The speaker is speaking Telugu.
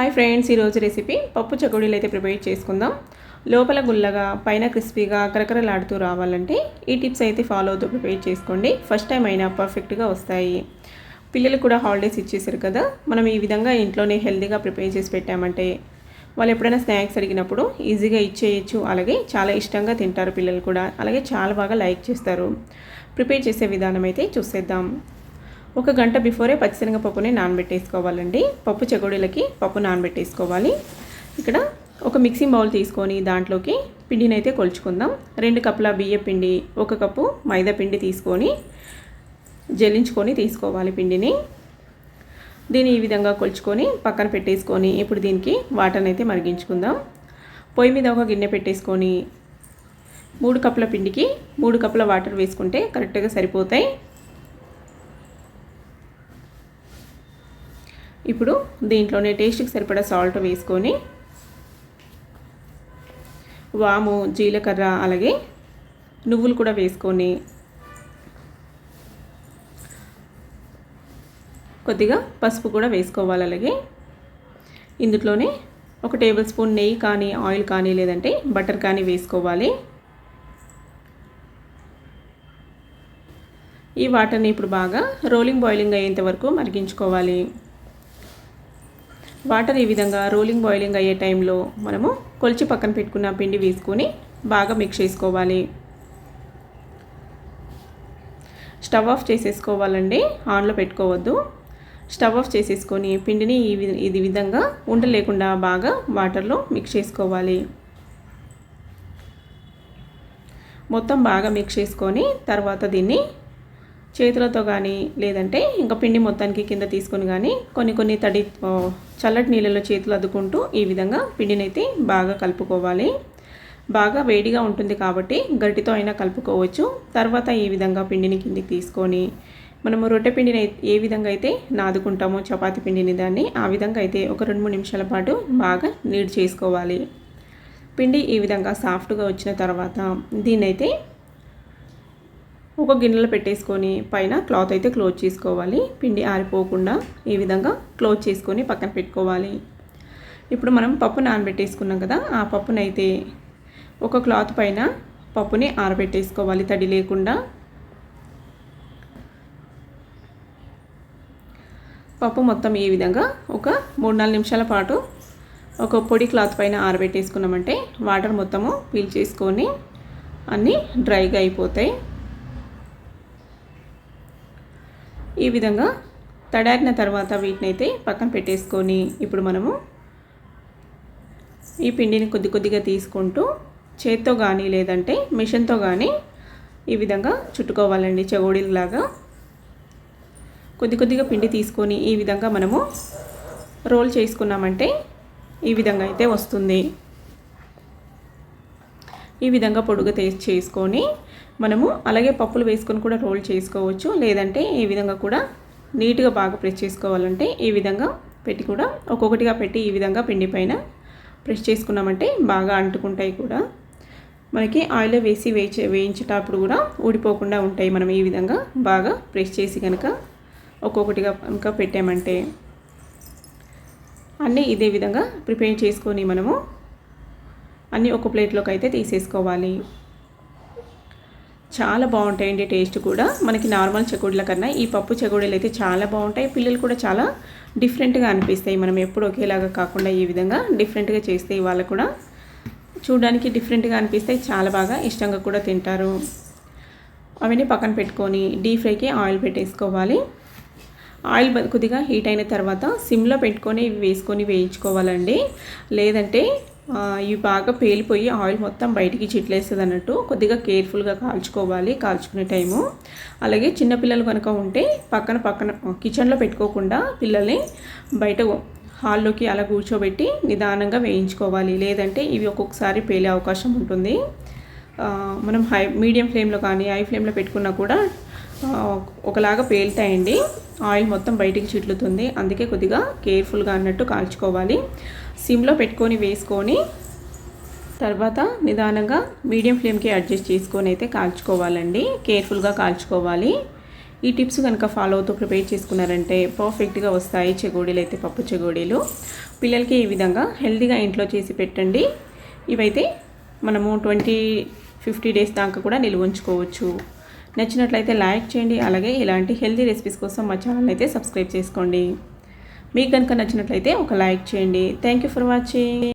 హాయ్ ఫ్రెండ్స్ ఈరోజు రెసిపీ పప్పు చకోడీలు అయితే ప్రిపేర్ చేసుకుందాం. లోపల గుల్లగా పైన క్రిస్పీగా కరకరలాడుతూ రావాలంటే ఈ టిప్స్ అయితే ఫాలో అవుతూ ప్రిపేర్ చేసుకోండి. ఫస్ట్ టైం అయినా పర్ఫెక్ట్గా వస్తాయి. పిల్లలు కూడా హాలిడేస్ ఇచ్చేసారు కదా మనం ఈ విధంగా ఇంట్లోనే హెల్తీగా ప్రిపేర్ చేసి పెట్టామంటే వాళ్ళు ఎప్పుడైనా స్నాక్స్ అడిగినప్పుడు ఈజీగా ఇచ్చేయచ్చు. అలాగే చాలా ఇష్టంగా తింటారు పిల్లలు కూడా అలాగే చాలా బాగా లైక్ చేస్తారు. ప్రిపేర్ చేసే విధానం అయితే చూసేద్దాం. ఒక గంట బిఫోరే పచ్చిశనగపప్పుని నానబెట్టేసుకోవాలండి. పప్పు చెగోడీలకి పప్పు నానబెట్టేసుకోవాలి. ఇక్కడ ఒక మిక్సింగ్ బౌల్ తీసుకొని దాంట్లోకి పిండిని అయితే కొలుచుకుందాం. రెండు కప్పుల బియ్య పిండి ఒక కప్పు మైదా పిండి తీసుకొని జల్లించుకొని తీసుకోవాలి పిండిని. దీన్ని ఈ విధంగా కొలుచుకొని పక్కన పెట్టేసుకొని ఇప్పుడు దీనికి వాటర్ని అయితే మరిగించుకుందాం. పొయ్యి మీద ఒక గిన్నె పెట్టేసుకొని మూడు కప్పుల పిండికి మూడు కప్పుల వాటర్ వేసుకుంటే కరెక్ట్గా సరిపోతాయి. ఇప్పుడు దీంట్లోనే టేస్ట్కి సరిపడా సాల్ట్ వేసుకొని వాము జీలకర్ర అలాగే నువ్వులు కూడా వేసుకొని కొద్దిగా పసుపు కూడా వేసుకోవాలి. అలాగే ఇందులోనే ఒక టేబుల్ స్పూన్ నెయ్యి కానీ ఆయిల్ కానీ లేదంటే బటర్ కానీ వేసుకోవాలి. ఈ వాటర్ని ఇప్పుడు బాగా రోలింగ్ బాయిలింగ్ అయ్యేంత వరకు మరిగించుకోవాలి. వాటర్ ఈ విధంగా రోలింగ్ బాయిలింగ్ అయ్యే టైంలో మనము కొలిచి పక్కన పెట్టుకున్న పిండి వేసుకొని బాగా మిక్స్ చేసుకోవాలి. స్టవ్ ఆఫ్ చేసేసుకోవాలండి. ఆన్లో పెట్టుకోవద్దు. స్టవ్ ఆఫ్ చేసేసుకొని పిండిని ఈ ఇది విధంగా ఉండ లేకుండా బాగా వాటర్లో మిక్స్ చేసుకోవాలి. మొత్తం బాగా మిక్స్ చేసుకొని తర్వాత దీన్ని చేతులతో కానీ లేదంటే ఇంకా పిండి మొత్తానికి కింద తీసుకొని కానీ కొన్ని కొన్ని తడి చల్లటి నీళ్ళలో చేతులు అద్దుకుంటూ ఈ విధంగా పిండిని అయితే బాగా కలుపుకోవాలి. బాగా వేడిగా ఉంటుంది కాబట్టి గట్టితో అయినా కలుపుకోవచ్చు. తర్వాత ఈ విధంగా పిండిని కిందికి తీసుకొని మనము రొట్టె పిండిని ఏ విధంగా అయితే నాదుకుంటామో చపాతి పిండిని దాన్ని ఆ విధంగా అయితే ఒక రెండు మూడు నిమిషాల పాటు బాగా నీడ్ చేసుకోవాలి. పిండి ఈ విధంగా సాఫ్ట్గా వచ్చిన తర్వాత దీన్నైతే ఒక గిన్నెలో పెట్టేసుకొని పైన క్లాత్ అయితే క్లోజ్ చేసుకోవాలి. పిండి ఆరిపోకుండా ఈ విధంగా క్లోజ్ చేసుకొని పక్కన పెట్టుకోవాలి. ఇప్పుడు మనం పప్పు నానబెట్టేసుకున్నాం కదా ఆ పప్పునైతే ఒక క్లాత్ పైన పప్పుని ఆరబెట్టేసుకోవాలి తడి లేకుండా. పప్పు మొత్తం ఈ విధంగా ఒక మూడు నాలుగు నిమిషాల పాటు ఒక పొడి క్లాత్ పైన ఆరబెట్టేసుకున్నామంటే వాటర్ మొత్తము పీల్చేసుకొని అన్నీ డ్రైగా అయిపోతాయి. ఈ విధంగా తడారిన తర్వాత వీటిని అయితే పక్కన పెట్టేసుకొని ఇప్పుడు మనము ఈ పిండిని కొద్ది కొద్దిగా తీసుకుంటూ చేత్తో కానీ లేదంటే మిషన్తో కానీ ఈ విధంగా చుట్టుకోవాలండి చెగోడీలాగా కొద్ది కొద్దిగా పిండి తీసుకొని ఈ విధంగా మనము రోల్ చేసుకున్నామంటే ఈ విధంగా అయితే వస్తుంది. ఈ విధంగా పొడుగు చేసుకొని మనము అలాగే పప్పులు వేసుకొని కూడా రోల్ చేసుకోవచ్చు. లేదంటే ఈ విధంగా కూడా నీట్గా బాగా ప్రెస్ చేసుకోవాలంటే ఈ విధంగా పెట్టి కూడా ఒక్కొక్కటిగా పెట్టి ఈ విధంగా పిండి పైన ప్రెస్ చేసుకున్నామంటే బాగా అంటుకుంటాయి కూడా. మనకి ఆయిల్ వేసి వేచి వేయించేటప్పుడు కూడా ఊడిపోకుండా ఉంటాయి. మనం ఈ విధంగా బాగా ప్రెస్ చేసి కనుక ఒక్కొక్కటిగా ఇంకా పెట్టామంటే అన్నీ ఇదే విధంగా ప్రిపేర్ చేసుకొని మనము అన్నీ ఒక ప్లేట్లోకి అయితే తీసేసుకోవాలి. చాలా బాగుంటాయండి టేస్ట్ కూడా. మనకి నార్మల్ చెకోడీల కన్నా ఈ పప్పు చెకోడీలు అయితే చాలా బాగుంటాయి. పిల్లలు కూడా చాలా డిఫరెంట్గా అనిపిస్తాయి. మనం ఎప్పుడు ఒకేలాగా కాకుండా ఈ విధంగా డిఫరెంట్గా చేస్తే వాళ్ళు కూడా చూడడానికి డిఫరెంట్గా అనిపిస్తాయి. చాలా బాగా ఇష్టంగా కూడా తింటారు. అవన్నీ పక్కన పెట్టుకొని డీప్ ఫ్రైకి ఆయిల్ పెట్టేసుకోవాలి. ఆయిల్ కొద్దిగా హీట్ అయిన తర్వాత సిమ్లో పెట్టుకొని ఇవి వేసుకొని వేయించుకోవాలండి. లేదంటే ఇవి బాగా పేలిపోయి ఆయిల్ మొత్తం బయటికి చిట్లేస్తుంది అన్నట్టు కొద్దిగా కేర్ఫుల్గా కాల్చుకోవాలి కాల్చుకునే టైము. అలాగే చిన్నపిల్లలు కనుక ఉంటే పక్కన పక్కన కిచెన్లో పెట్టుకోకుండా పిల్లల్ని బయట హాల్లోకి అలా కూర్చోబెట్టి నిదానంగా వేయించుకోవాలి. లేదంటే ఇవి ఒక్కొక్కసారి పేలే అవకాశం ఉంటుంది. మనం హై మీడియం ఫ్లేమ్లో కానీ హై ఫ్లేమ్లో పెట్టుకున్నా కూడా ఒకలాగా పేలుతాయండి. ఆయిల్ మొత్తం బయటికి చిట్లుతుంది. అందుకే కొద్దిగా కేర్ఫుల్గా అన్నట్టు కాల్చుకోవాలి. సిమ్లో పెట్టుకొని వేసుకొని తర్వాత నిదానంగా మీడియం ఫ్లేమ్కి అడ్జస్ట్ చేసుకొని అయితే కాల్చుకోవాలండి. కేర్ఫుల్గా కాల్చుకోవాలి. ఈ టిప్స్ కనుక ఫాలో అవుతూ ప్రిపేర్ చేసుకున్నారంటే పర్ఫెక్ట్గా వస్తాయి చెగోడీలు అయితే పప్పు చెగోడీలు. పిల్లలకి ఈ విధంగా హెల్తీగా ఇంట్లో చేసి పెట్టండి. ఇవైతే మనము ట్వంటీ ఫిఫ్టీ డేస్ దాకా కూడా నిల్వ ఉంచుకోవచ్చు. నచ్చినట్లయితే లైక్ చేయండి. అలాగే ఇలాంటి హెల్తీ రెసిపీస్ కోసం మా ఛానల్ అయితే సబ్స్క్రైబ్ చేసుకోండి. మీకు కనుక నచ్చినట్లయితే ఒక లైక్ చేయండి. Thank you for watching